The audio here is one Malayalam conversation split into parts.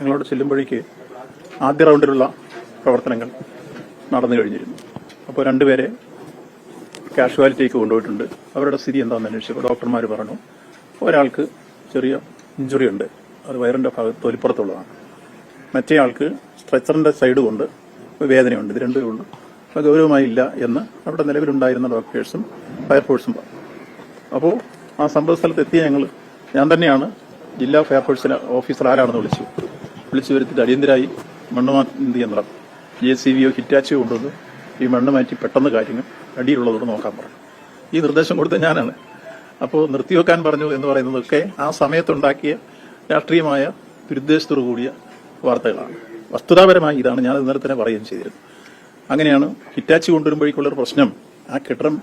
ഞങ്ങളോട് ചെല്ലുമ്പോഴേക്ക് ആദ്യ റൗണ്ടിലുള്ള പ്രവർത്തനങ്ങൾ നടന്നു കഴിഞ്ഞിരുന്നു. അപ്പോൾ രണ്ടുപേരെ കാഷ്വാലിറ്റിക്ക് കൊണ്ടുപോയിട്ടുണ്ട്. അവരുടെ സ്ഥിതി എന്താണെന്ന് അന്വേഷിച്ചപ്പോൾ ഡോക്ടർമാർ പറഞ്ഞു ഒരാൾക്ക് ചെറിയ ഇഞ്ചുറി ഉണ്ട്. അത് വയറിന്റെ ഭാഗത്ത് തൊലിപ്പുറത്തുള്ളതാണ്. മറ്റേ ആൾക്ക് സ്ട്രെച്ചറിന്റെ സൈഡ് കൊണ്ട് വേദനയുണ്ട്. ഇത് രണ്ടു ഉള്ളൂ അത് ഗൗരവമായില്ല എന്ന് അവിടെ നിലവിലുണ്ടായിരുന്ന ഡോക്ടേഴ്സും ഫയർഫോഴ്സും പറഞ്ഞു. അപ്പോൾ ആ സംഭവ സ്ഥലത്ത് എത്തിയ ഞങ്ങൾ ഞാൻ തന്നെയാണ് ജില്ലാ ഫയർഫോഴ്സിലെ ഓഫീസർ ആരാണെന്ന് വിളിച്ചു. വിളിച്ചു വരുത്തിയിട്ട് അടിയന്തരായി മണ്ണ് മാറ്റി യന്ത്രം ജെ സി വിയോ ഹിറ്റാച്ചിയോ കൊണ്ടുവന്ന് ഈ മണ്ണ് മാറ്റി പെട്ടെന്ന് കാര്യങ്ങൾ അടിയിലുള്ളതോട് നോക്കാൻ പറഞ്ഞു ഈ നിർദ്ദേശം കൊടുത്ത ഞാനാണ്. അപ്പോൾ നിർത്തിവെക്കാൻ പറഞ്ഞു എന്ന് പറയുന്നതൊക്കെ ആ സമയത്തുണ്ടാക്കിയ രാഷ്ട്രീയമായ ദുരുദ്ദേശത്തോടു കൂടിയ വാർത്തകളാണ്. വസ്തുതാപരമായി ഇതാണ് ഞാൻ ഇന്നലെ തന്നെ പറയുകയും ചെയ്തിരുന്നു അങ്ങനെയാണ് ഹിറ്റാച്ചി കൊണ്ടുവരുമ്പോഴേക്കുള്ളൊരു പ്രശ്നം ആ കെട്ടിടം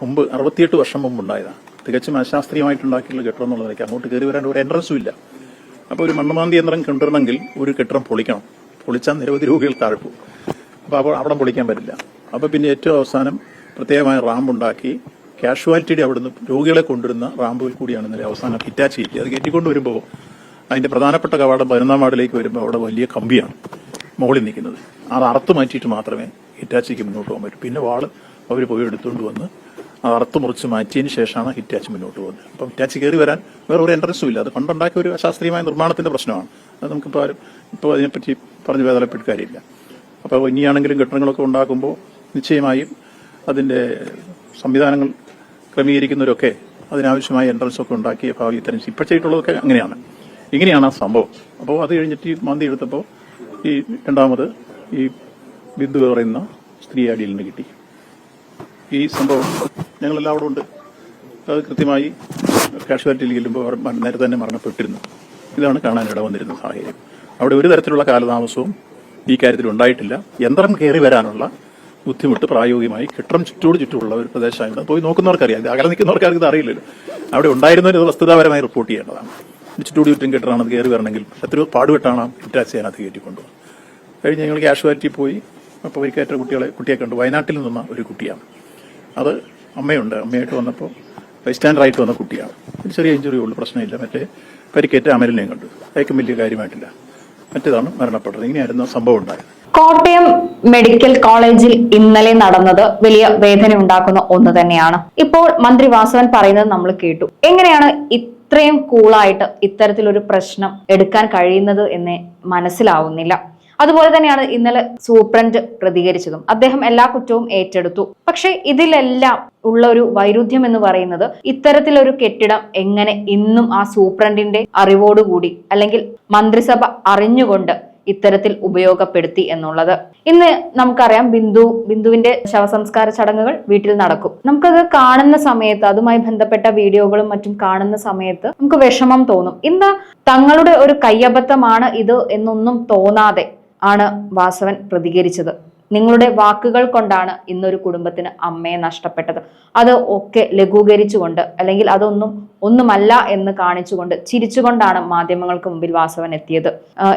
മുമ്പ് അറുപത്തിയെട്ട് വർഷം മുമ്പ് ഉണ്ടായതാണ് തികച്ചും അശാസ്ത്രീയമായിട്ടുണ്ടാക്കിയുള്ള കെട്ടിടം എന്നുള്ള നിലയ്ക്ക് അങ്ങോട്ട് കയറി വരാൻ ഒരു എൻട്രൻസും ഇല്ല. അപ്പോൾ ഒരു മണ്ണമാന്തി യന്ത്രം കൊണ്ടുവരണമെങ്കിൽ ഒരു കെട്ടിടം പൊളിക്കണം. പൊളിച്ചാൽ നിരവധി രോഗികൾ താഴ്പു അപ്പോൾ അപ്പോൾ അവിടെ പൊളിക്കാൻ പറ്റില്ല. അപ്പോൾ പിന്നെ ഏറ്റവും അവസാനം പ്രത്യേകമായ റാമ്പ് ഉണ്ടാക്കി കാഷ്വാലിറ്റിയുടെ അവിടുന്ന് രോഗികളെ കൊണ്ടുവരുന്ന റാമ്പുകൾ കൂടിയാണ് ഇന്നലെ അവസാനം ഹിറ്റാച്ച് കിട്ടി അത് കയറ്റിക്കൊണ്ട് വരുമ്പോൾ അതിന്റെ പ്രധാനപ്പെട്ട കവാടം പതിനൊന്നാം വാർഡിലേക്ക് വരുമ്പോൾ അവിടെ വലിയ കമ്പിയാണ് മുകളിൽ നിൽക്കുന്നത്. അത് അറുത്ത് മാറ്റിയിട്ട് മാത്രമേ ഹിറ്റാച്ചിക്ക് മുന്നോട്ട് പോകാൻ പറ്റൂ. പിന്നെ വാൾ അവർ പോയി എടുത്തുകൊണ്ട് വന്ന് അറുത്ത് മുറിച്ച് മാറ്റിയതിന് ശേഷമാണ് ഹിറ്റാച്ച് മുന്നോട്ട് പോകുന്നത്. അപ്പം ഹിറ്റാച്ച് കയറി വരാൻ വേറെ ഒരു എൻട്രൻസും ഇല്ല. അത് പണ്ടുണ്ടാക്കിയ ഒരു ശാസ്ത്രീയമായ നിർമ്മാണത്തിന്റെ പ്രശ്നമാണ്. അത് നമുക്കിപ്പോൾ ഇപ്പോൾ അതിനെപ്പറ്റി പറഞ്ഞു വേദനപ്പെട്ട് കാര്യമില്ല. അപ്പോൾ ഇനിയാണെങ്കിലും കെട്ടിടങ്ങളൊക്കെ ഉണ്ടാക്കുമ്പോൾ നിശ്ചയമായും അതിന്റെ സംവിധാനങ്ങൾ ക്രമീകരിക്കുന്നവരൊക്കെ അതിനാവശ്യമായ എൻട്രൻസ് ഒക്കെ ഉണ്ടാക്കിയ ഭാവി ഇത്തരം ഇപ്പോൾ ചെയ്തിട്ടുള്ളതൊക്കെ അങ്ങനെയാണ്. ഇങ്ങനെയാണ് ആ സംഭവം. അപ്പോൾ അത് കഴിഞ്ഞിട്ട് ഈ മന്തി എടുത്തപ്പോൾ ഈ രണ്ടാമത് ഈ ബിന്ദു പറയുന്ന സ്ത്രീ അടിയിൽ നിന്ന് കിട്ടി. ഈ സംഭവം ഞങ്ങളെല്ലാവരും ഉണ്ട്. അത് കൃത്യമായി കാഷ്വാലിറ്റിയിൽ ചെല്ലുമ്പോൾ നേരത്തെ തന്നെ മരണപ്പെട്ടിരുന്നു. ഇതാണ് കാണാൻ വന്നിരുന്ന സാഹചര്യം. അവിടെ ഒരു തരത്തിലുള്ള കാലതാമസവും ഈ കാര്യത്തിൽ ഉണ്ടായിട്ടില്ല. യന്ത്രം കയറി വരാനുള്ള ബുദ്ധിമുട്ട് പ്രായോഗികമായി കെട്ടിടം ചുറ്റോട് ചുറ്റുമുള്ള ഒരു പ്രദേശമായിരുന്നു പോയി നോക്കുന്നവർക്കറിയാം. അകലെ നിൽക്കുന്നവർക്ക് ഇത് അറിയില്ലല്ലോ. അവിടെ ഉണ്ടായിരുന്ന ഒരു വസ്തുതാപരമായി റിപ്പോർട്ട് ചെയ്യേണ്ടതാണ്. ചുറ്റോട് ചുറ്റും അത് കയറി വരണമെങ്കിൽ എത്രയോ പാടുപെട്ടാണ് ഹിറ്റാച്ചി അതിനകത്ത് കയറ്റിക്കൊണ്ടുപോകുന്നത് കഴിഞ്ഞ് ഞങ്ങൾ കാഷ്വാലിറ്റി പോയി. അപ്പോൾ പരിക്കേറ്റ കുട്ടികളെ കുട്ടിയെ കണ്ടു. വയനാട്ടിൽ നിന്ന ഒരു കുട്ടിയാണ്. അത് അമ്മയുണ്ട്. അമ്മയായിട്ട് വന്നപ്പോൾ ബൈസ്റ്റാൻഡറായിട്ട് വന്ന കുട്ടിയാണ്. ഒരു ചെറിയ ഇഞ്ചുറി ഉള്ളു പ്രശ്നമില്ല. മറ്റേ പരിക്കേറ്റ അമലിനെയും കണ്ടു. അയക്കും വലിയ കാര്യമായിട്ടില്ല. മറ്റേതാണ് മരണപ്പെട്ടത്. ഇങ്ങനെയായിരുന്നു സംഭവം ഉണ്ടായത്. കോട്ടയം മെഡിക്കൽ കോളേജിൽ ഇന്നലെ നടന്നത് വലിയ വേദന ഉണ്ടാക്കുന്ന ഒന്ന് തന്നെയാണ്. ഇപ്പോൾ മന്ത്രി വാസവൻ പറയുന്നത് നമ്മൾ കേട്ടു. എങ്ങനെയാണ് ഇത്രയും കൂളായിട്ട് ഇത്തരത്തിലൊരു പ്രശ്നം എടുക്കാൻ കഴിയുന്നത് എന്ന് മനസ്സിലാവുന്നില്ല. അതുപോലെ തന്നെയാണ് ഇന്നലെ സൂപ്രണ്ട് പ്രതികരിച്ചതും. അദ്ദേഹം എല്ലാ കുറ്റവും ഏറ്റെടുത്തു. പക്ഷെ ഇതിലെല്ലാം ഉള്ള ഒരു വൈരുദ്ധ്യം എന്ന് പറയുന്നത് ഇത്തരത്തിലൊരു കെട്ടിടം എങ്ങനെ ഇന്നും ആ സൂപ്രണ്ടിന്റെ അറിവോടുകൂടി അല്ലെങ്കിൽ മന്ത്രിസഭ അറിഞ്ഞുകൊണ്ട് ഇത്തരത്തിൽ ഉപയോഗപ്പെടുത്തി എന്നുള്ളത്. ഇന്ന് നമുക്കറിയാം ബിന്ദു ബിന്ദുവിന്റെ ശവസംസ്കാര ചടങ്ങുകൾ വീട്ടിൽ നടക്കും. നമുക്കത് കാണുന്ന സമയത്ത് അതുമായി ബന്ധപ്പെട്ട വീഡിയോകളും മറ്റും കാണുന്ന സമയത്ത് നമുക്ക് വിഷമം തോന്നും. ഇന്ന് തങ്ങളുടെ ഒരു കയ്യബദ്ധമാണ് ഇത് എന്നൊന്നും തോന്നാതെ ആണ് വാസവൻ പ്രതികരിച്ചത് നിങ്ങളുടെ വാക്കുകൾ കൊണ്ടാണ് ഇന്നൊരു കുടുംബത്തിന് അമ്മയെ നഷ്ടപ്പെട്ടത്. അത് ഒക്കെ ലഘൂകരിച്ചുകൊണ്ട് അല്ലെങ്കിൽ അതൊന്നും ഒന്നുമല്ല എന്ന് കാണിച്ചുകൊണ്ട് ചിരിച്ചുകൊണ്ടാണ് മാധ്യമങ്ങൾക്ക് മുമ്പിൽ വാസവൻ എത്തിയത്.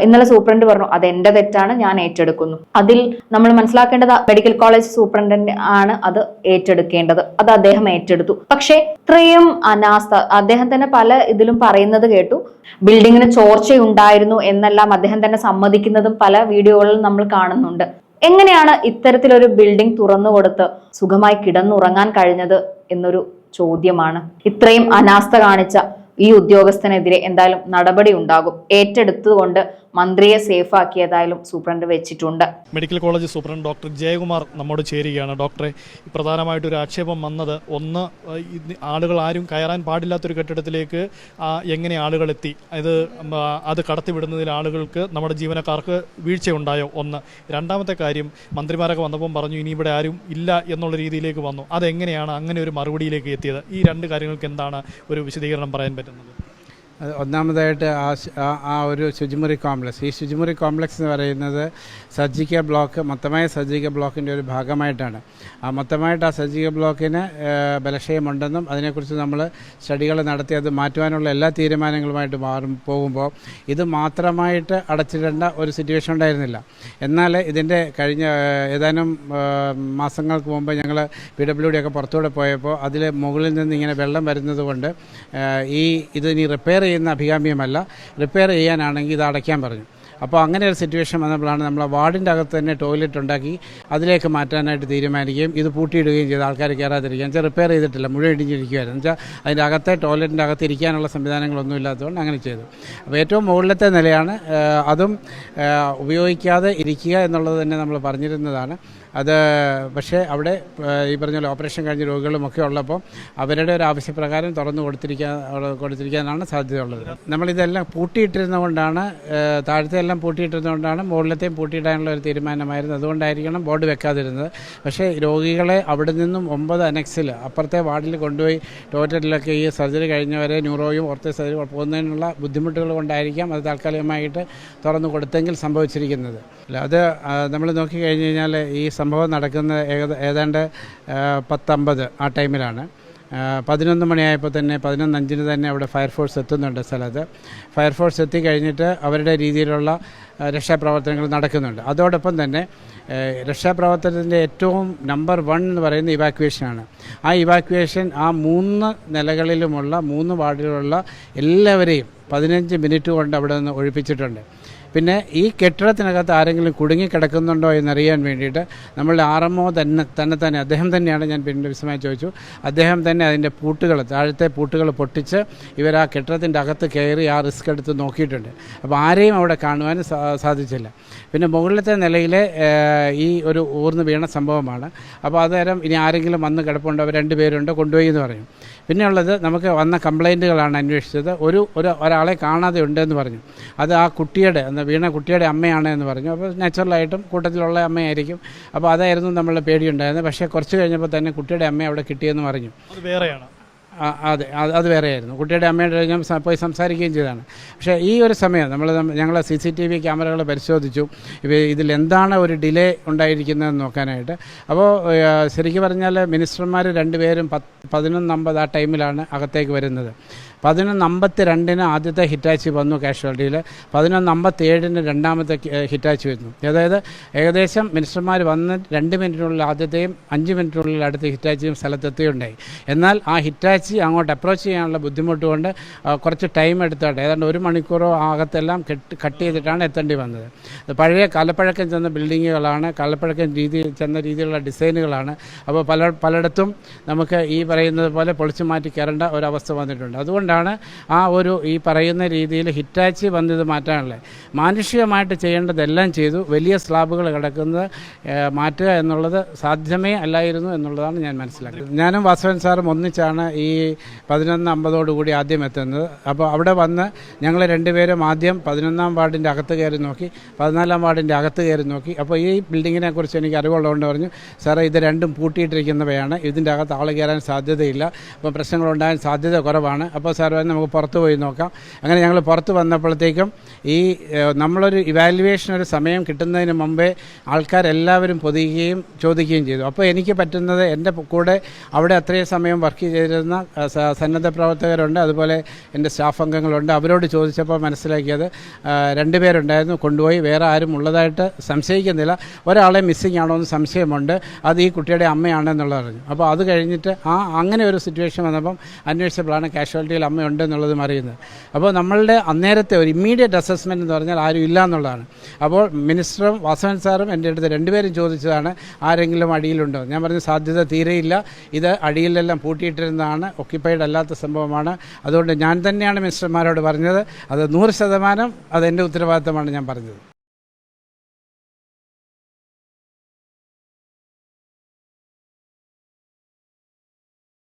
ഇന്നലെ സൂപ്രണ്ട് പറഞ്ഞു അത് എന്റെ തെറ്റാണ് ഞാൻ ഏറ്റെടുക്കുന്നു. അതിൽ നമ്മൾ മനസ്സിലാക്കേണ്ടത് മെഡിക്കൽ കോളേജ് സൂപ്രണ്ടന്റ് ആണ് അത് ഏറ്റെടുക്കേണ്ടത്. അത് അദ്ദേഹം ഏറ്റെടുത്തു. പക്ഷേ ഇത്രയും അനാസ്ഥ അദ്ദേഹം തന്നെ പല ഇതിലും പറയുന്നത് കേട്ടു. ബിൽഡിങ്ങിന് ചോർച്ചയുണ്ടായിരുന്നു എന്നെല്ലാം അദ്ദേഹം തന്നെ സമ്മതിക്കുന്നതും പല വീഡിയോകളിലും നമ്മൾ കാണുന്നുണ്ട്. എങ്ങനെയാണ് ഇത്തരത്തിലൊരു ബിൽഡിംഗ് തുറന്നു കൊടുത്ത് സുഖമായി കിടന്നുറങ്ങാൻ കഴിഞ്ഞത് എന്നൊരു ചോദ്യമാണ്. ഇത്രയും അനാസ്ഥ കാണിച്ച ഈ ഉദ്യോഗസ്ഥനെതിരെ എന്തായാലും നടപടി ഉണ്ടാകും. ഏറ്റെടുത്തുകൊണ്ട് മന്ത്രിയെ സേഫ് ആക്കിയതായാലും സൂപ്രണ്ട് വെച്ചിട്ടുണ്ട്. Medical college superintendent doctor Jayakumar നമ്മോട് ചേരുകയാണ്. ഡോക്ടറെ പ്രധാനമായിട്ടൊരു ആക്ഷേപം വന്നത് ഒന്ന് ആളുകൾ ആരും കയറാൻ പാടില്ലാത്തൊരു കെട്ടിടത്തിലേക്ക് എങ്ങനെ ആളുകൾ എത്തി? അത് അത് കടത്തിവിടുന്നതിൽ ആളുകൾക്ക് നമ്മുടെ ജീവനക്കാർക്ക് വീഴ്ചയുണ്ടായോ? ഒന്ന്. രണ്ടാമത്തെ കാര്യം മന്ത്രിമാരൊക്കെ വന്നപ്പം പറഞ്ഞു ഇനി ഇവിടെ ആരും ഇല്ല എന്നുള്ള രീതിയിലേക്ക് വന്നു. അതെങ്ങനെയാണ് അങ്ങനെ ഒരു മറുപടിയിലേക്ക് എത്തിയത്? ഈ രണ്ട് കാര്യങ്ങൾക്ക് എന്താണ് ഒരു വിശദീകരണം പറയാൻ പറ്റുന്നത്? ഒന്നാമതായിട്ട് ആ ആ- ഒരു ശുചിമുറി കോംപ്ലക്സ്. ഈ ശുചിമുറി കോംപ്ലക്സ് എന്ന് പറയുന്നത് സജ്ജിക്ക ബ്ലോക്ക് മൊത്തമായ സജ്ജിക ബ്ലോക്കിന്റെ ഒരു ഭാഗമായിട്ടാണ്. ആ മൊത്തമായിട്ട് ആ സജ്ജിക ബ്ലോക്കിന് ബലക്ഷയമുണ്ടെന്നും അതിനെക്കുറിച്ച് നമ്മൾ സ്റ്റഡികൾ നടത്തി അത് മാറ്റുവാനുള്ള എല്ലാ തീരുമാനങ്ങളുമായിട്ട് മാറും പോകുമ്പോൾ ഇത് മാത്രമായിട്ട് അടച്ചിടേണ്ട ഒരു സിറ്റുവേഷൻ ഉണ്ടായിരുന്നില്ല. എന്നാൽ ഇതിന്റെ കഴിഞ്ഞ ഏതാനും മാസങ്ങൾക്ക് മുമ്പ് ഞങ്ങൾ പി ഡബ്ല്യു ഡി ഒക്കെ പുറത്തുകൂടെ പോയപ്പോൾ അതിൽ മുകളിൽ നിന്ന് ഇങ്ങനെ വെള്ളം വരുന്നത് കൊണ്ട് ഈ ഇത് ഇനി റിപ്പയർ ചെയ്യുന്ന അഭികാമ്യമല്ല. റിപ്പയർ ചെയ്യാനാണെങ്കിൽ ഇത് അടയ്ക്കാൻ പറഞ്ഞു. അപ്പോൾ അങ്ങനെ ഒരു സിറ്റുവേഷൻ വന്നപ്പോഴാണ് നമ്മൾ വാർഡിന്റെ അകത്ത് തന്നെ ടോയ്ലറ്റ് ഉണ്ടാക്കി അതിലേക്ക് മാറ്റാനായിട്ട് തീരുമാനിക്കുകയും ഇത് പൂട്ടിയിടുകയും ചെയ്ത് ആൾക്കാർ കയറാതിരിക്കുകയും. വെച്ചാൽ റിപ്പയർ ചെയ്തിട്ടില്ല. മുഴുവൻ ഇടിഞ്ഞിരിക്കുകയായിരുന്നു വെച്ചാൽ അതിന്റെ അകത്തെ ടോയ്ലറ്റിന്റെ അകത്ത് ഇരിക്കാനുള്ള സംവിധാനങ്ങളൊന്നും ഇല്ലാത്തതുകൊണ്ട് അങ്ങനെ ചെയ്തു. അപ്പോൾ ഏറ്റവും മുകളിലത്തെ നിലയാണ് അതും ഉപയോഗിക്കാതെ ഇരിക്കുക എന്നുള്ളത് തന്നെ നമ്മൾ പറഞ്ഞിരുന്നതാണ്. അത് പക്ഷേ അവിടെ ഈ പറഞ്ഞ പോലെ ഓപ്പറേഷൻ കഴിഞ്ഞ രോഗികളുമൊക്കെ ഉള്ളപ്പോൾ അവരുടെ ഒരു ആവശ്യപ്രകാരം തുറന്നു കൊടുത്തിരിക്കാൻ കൊടുത്തിരിക്കാനാണ് സാധ്യതയുള്ളത്. നമ്മളിതെല്ലാം പൂട്ടിയിട്ടിരുന്നത് കൊണ്ടാണ് താഴത്തെ എല്ലാം പൂട്ടിയിട്ടിരുന്നതുകൊണ്ടാണ് മുകളിലത്തെയും പൂട്ടിയിടാനുള്ള ഒരു തീരുമാനമായിരുന്നു അതുകൊണ്ടായിരിക്കണം ബോർഡ് വെക്കാതിരുന്നത്. പക്ഷേ രോഗികളെ അവിടെ നിന്നും ഒമ്പത് അനക്സിൽ അപ്പുറത്തെ വാർഡിൽ കൊണ്ടുപോയി ടോയ്ലറ്റിലൊക്കെ ഈ സർജറി കഴിഞ്ഞവരെ ന്യൂറോയും ഓർത്തോ സർജറി പോകുന്നതിനുള്ള ബുദ്ധിമുട്ടുകൾ കൊണ്ടായിരിക്കാം അത് താൽക്കാലികമായിട്ട് തുറന്നു കൊടുത്തെങ്കിൽ സംഭവിച്ചിരിക്കുന്നത്. അത് നമ്മൾ നോക്കിക്കഴിഞ്ഞ് കഴിഞ്ഞാൽ ഈ സംഭവം നടക്കുന്ന ഏകദ- ഏതാണ്ട് പത്തമ്പത് ആ ടൈമിലാണ്. പതിനൊന്ന് മണിയായപ്പോൾ തന്നെ പതിനൊന്നഞ്ചിന് തന്നെ അവിടെ ഫയർഫോഴ്സ് എത്തുന്നുണ്ട് സ്ഥലത്ത്. ഫയർഫോഴ്സ് എത്തിക്കഴിഞ്ഞിട്ട് അവരുടെ രീതിയിലുള്ള രക്ഷാപ്രവർത്തനങ്ങൾ നടക്കുന്നുണ്ട്. അതോടൊപ്പം തന്നെ രക്ഷാപ്രവർത്തനത്തിന്റെ ഏറ്റവും നമ്പർ വൺ എന്ന് പറയുന്ന ഇവാക്യുവേഷനാണ്. ആ ഇവാക്യുവേഷൻ ആ മൂന്ന് നിലകളിലുമുള്ള മൂന്ന് വാർഡിലുള്ള എല്ലാവരെയും പതിനഞ്ച് മിനിറ്റ് കൊണ്ട് അവിടെ നിന്ന് ഒഴിപ്പിച്ചിട്ടുണ്ട്. പിന്നെ ഈ കെട്ടിടത്തിനകത്ത് ആരെങ്കിലും കുടുങ്ങിക്കിടക്കുന്നുണ്ടോ എന്നറിയാൻ വേണ്ടിയിട്ട് നമ്മളുടെ ആർ എം ഒ തന്നെ തന്നെ തന്നെ അദ്ദേഹം തന്നെയാണ് ഞാൻ പിന്നീട് വിശദമായി ചോദിച്ചു. അദ്ദേഹം തന്നെ അതിന്റെ പൂട്ടുകൾ താഴത്തെ പൂട്ടുകൾ പൊട്ടിച്ച് ഇവർ ആ കെട്ടിടത്തിന്റെ അകത്ത് കയറി ആ റിസ്ക് എടുത്ത് നോക്കിയിട്ടുണ്ട്. അപ്പോൾ ആരെയും അവിടെ കാണുവാൻ സാധിച്ചില്ല. പിന്നെ മുകളിലത്തെ നിലയിലെ ഈ ഒരു ഊർന്ന് വീണ സംഭവമാണ്. അപ്പോൾ അന്നേരം ഇനി ആരെങ്കിലും വന്ന് കിടപ്പുണ്ടോ അവർ രണ്ട് പേരുണ്ട് കൊണ്ടുപോയി എന്ന് പറയും. പിന്നെയുള്ളത് നമുക്ക് വന്ന കംപ്ലൈന്റുകളാണ് അന്വേഷിച്ചത്. ഒരു ഒരു ഒരാളെ കാണാതെ ഉണ്ടെന്ന് പറഞ്ഞു. അത് ആ കുട്ടിയുടെ വീണ കുട്ടിയുടെ അമ്മയാണ് എന്ന് പറഞ്ഞു. അപ്പോൾ നാച്ചുറലായിട്ടും കൂട്ടത്തിലുള്ള അമ്മയായിരിക്കും. അപ്പോൾ അതായിരുന്നു നമ്മളുടെ പേടിയുണ്ടായിരുന്നത്. പക്ഷേ കുറച്ച് കഴിഞ്ഞപ്പോൾ തന്നെ കുട്ടിയുടെ അമ്മ അവിടെ കിട്ടിയെന്ന് പറഞ്ഞു. അത് വേറെയാണ്. അതെ അത് വേറെയായിരുന്നു. കുട്ടിയുടെ അമ്മയുടെ ഞാൻ പോയി സംസാരിക്കുകയും ചെയ്തതാണ്. പക്ഷേ ഈ ഒരു സമയം നമ്മൾ ഞങ്ങൾ സി സി ടി വി ക്യാമറകൾ പരിശോധിച്ചു. ഇതിലെന്താണ് ഒരു ഡിലേ ഉണ്ടായിരിക്കുന്നതെന്ന് നോക്കാനായിട്ട്. അപ്പോൾ ശരിക്കും പറഞ്ഞാൽ മിനിസ്റ്റർമാർ രണ്ടുപേരും പത്ത് പതിനൊന്നമ്പത് ആ ടൈമിലാണ് അകത്തേക്ക് വരുന്നത്. പതിനൊന്ന് അമ്പത്തി രണ്ടിന് ആദ്യത്തെ ഹിറ്റാച്ചി വന്നു കാഷ്വാലിറ്റിയിൽ. പതിനൊന്ന് അമ്പത്തി ഏഴിന് രണ്ടാമത്തെ ഹിറ്റാച്ചി വരുന്നു. അതായത് ഏകദേശം മിനിസ്റ്റർമാർ വന്ന് രണ്ട് മിനിറ്റിനുള്ളിൽ ആദ്യത്തെയും അഞ്ച് മിനിറ്റിനുള്ളിൽ അടുത്ത ഹിറ്റാച്ചിയും സ്ഥലത്തെത്തുകയുണ്ടായി. എന്നാൽ ആ ഹിറ്റാച്ചി അങ്ങോട്ട് അപ്രോച്ച് ചെയ്യാനുള്ള ബുദ്ധിമുട്ട് കൊണ്ട് കുറച്ച് ടൈം എടുത്തോട്ടെ. ഏതാണ്ട് ഒരു മണിക്കൂറോ ആകത്തെല്ലാം കെട്ട് കട്ട് ചെയ്തിട്ടാണ് എത്തേണ്ടി വന്നത്. പഴയ കാലപ്പഴക്കം ചെന്ന ബിൽഡിങ്ങുകളാണ് കാലപ്പഴക്കം രീതിയിൽ ചെന്ന രീതിയിലുള്ള ഡിസൈനുകളാണ് അപ്പോൾ പല പലയിടത്തും നമുക്ക് ഈ പറയുന്നത് പോലെ പൊളിച്ചു മാറ്റി കയറേണ്ട ഒരവസ്ഥ വന്നിട്ടുണ്ട്. അതുകൊണ്ടാണ് ആ ഒരു ഈ പറയുന്ന രീതിയിൽ ഹിറ്റാച്ചി വന്നത് മാറ്റാനുള്ളത്. മാനുഷികമായിട്ട് ചെയ്യേണ്ടതെല്ലാം ചെയ്തു. വലിയ സ്ലാബുകൾ കിടക്കുന്നത് മാറ്റുക എന്നുള്ളത് സാധ്യമേ അല്ലായിരുന്നു എന്നുള്ളതാണ് ഞാൻ മനസ്സിലാക്കുന്നത്. ഞാനും വാസവൻ സാറും ഒന്നിച്ചാണ് ഈ പതിനൊന്ന് അമ്പതോടുകൂടി ആദ്യം എത്തുന്നത്. അപ്പോൾ അവിടെ വന്ന് ഞങ്ങൾ രണ്ടുപേരും ആദ്യം പതിനൊന്നാം വാർഡിന്റെ അകത്ത് കയറി നോക്കി പതിനാലാം വാർഡിന്റെ അകത്ത് കയറി നോക്കി. അപ്പോൾ ഈ ബിൽഡിങ്ങിനെ കുറിച്ച് എനിക്ക് അറിവുള്ളതുകൊണ്ട് പറഞ്ഞു സാറേ ഇത് രണ്ടും പൂട്ടിയിട്ടിരിക്കുന്നവയാണ്. ഇതിന്റെ അകത്ത് ആൾ കയറാൻ സാധ്യതയില്ല. അപ്പോൾ പ്രശ്നങ്ങളുണ്ടാകാൻ സാധ്യത കുറവാണ്. അപ്പോൾ സാർ നമുക്ക് പുറത്ത് പോയി നോക്കാം. അങ്ങനെ ഞങ്ങൾ പുറത്ത് വന്നപ്പോഴത്തേക്കും ഈ നമ്മളൊരു ഇവാലുവേഷൻ ഒരു സമയം കിട്ടുന്നതിന് മുമ്പേ ആൾക്കാരെല്ലാവരും പൊതിയുകയും ചോദിക്കുകയും ചെയ്തു. അപ്പോൾ എനിക്ക് പറ്റുന്നത് എന്റെ കൂടെ അവിടെ അത്രയും സമയം വർക്ക് ചെയ്തിരുന്ന സന്നദ്ധ പ്രവർത്തകരുണ്ട്. അതുപോലെ എന്റെ സ്റ്റാഫ് അംഗങ്ങളുണ്ട്. അവരോട് ചോദിച്ചപ്പോൾ മനസ്സിലാക്കിയത് രണ്ട് രണ്ടുപേരുണ്ടായിരുന്നു കൊണ്ടുപോയി. വേറെ ആരും ഉള്ളതായിട്ട് സംശയിക്കുന്നില്ല. ഒരാളെ മിസ്സിംഗ് ആണോ എന്ന് സംശയമുണ്ട്. അത് ഈ കുട്ടിയുടെ അമ്മയാണെന്നുള്ളത് അറിഞ്ഞു. അപ്പോൾ അത് കഴിഞ്ഞിട്ട് ആ അങ്ങനെ ഒരു സിറ്റുവേഷൻ വന്നപ്പം അന്വേഷിച്ചപ്പോഴാണ് കാഷ്വാലിറ്റിയിൽ അമ്മയുണ്ട് എന്നുള്ളതും അറിയുന്നത്. അപ്പോൾ നമ്മളുടെ അന്നേരത്തെ ഒരു ഇമ്മീഡിയറ്റ് അസസ്മെന്റ് എന്ന് പറഞ്ഞാൽ ആരും ഇല്ല എന്നുള്ളതാണ്. അപ്പോൾ മിനിസ്റ്ററും വാസവൻ സാറും എന്റെ അടുത്ത് രണ്ടുപേരും ചോദിച്ചതാണ് ആരെങ്കിലും അടിയിലുണ്ടോ? ഞാൻ പറഞ്ഞു സാധ്യത തീരെയില്ല. ഇത് അടിയിലെല്ലാം പൂട്ടിയിട്ടിരുന്നതാണ്. ഒക്യുപ്പൈഡ് അല്ലാത്ത സംഭവമാണ്. അതുകൊണ്ട് ഞാൻ തന്നെയാണ് മിനിസ്റ്റർമാരോട് പറഞ്ഞത്. അത് നൂറ് ശതമാനം അതെന്റെ ഉത്തരവാദിത്തമാണ് ഞാൻ പറഞ്ഞത്.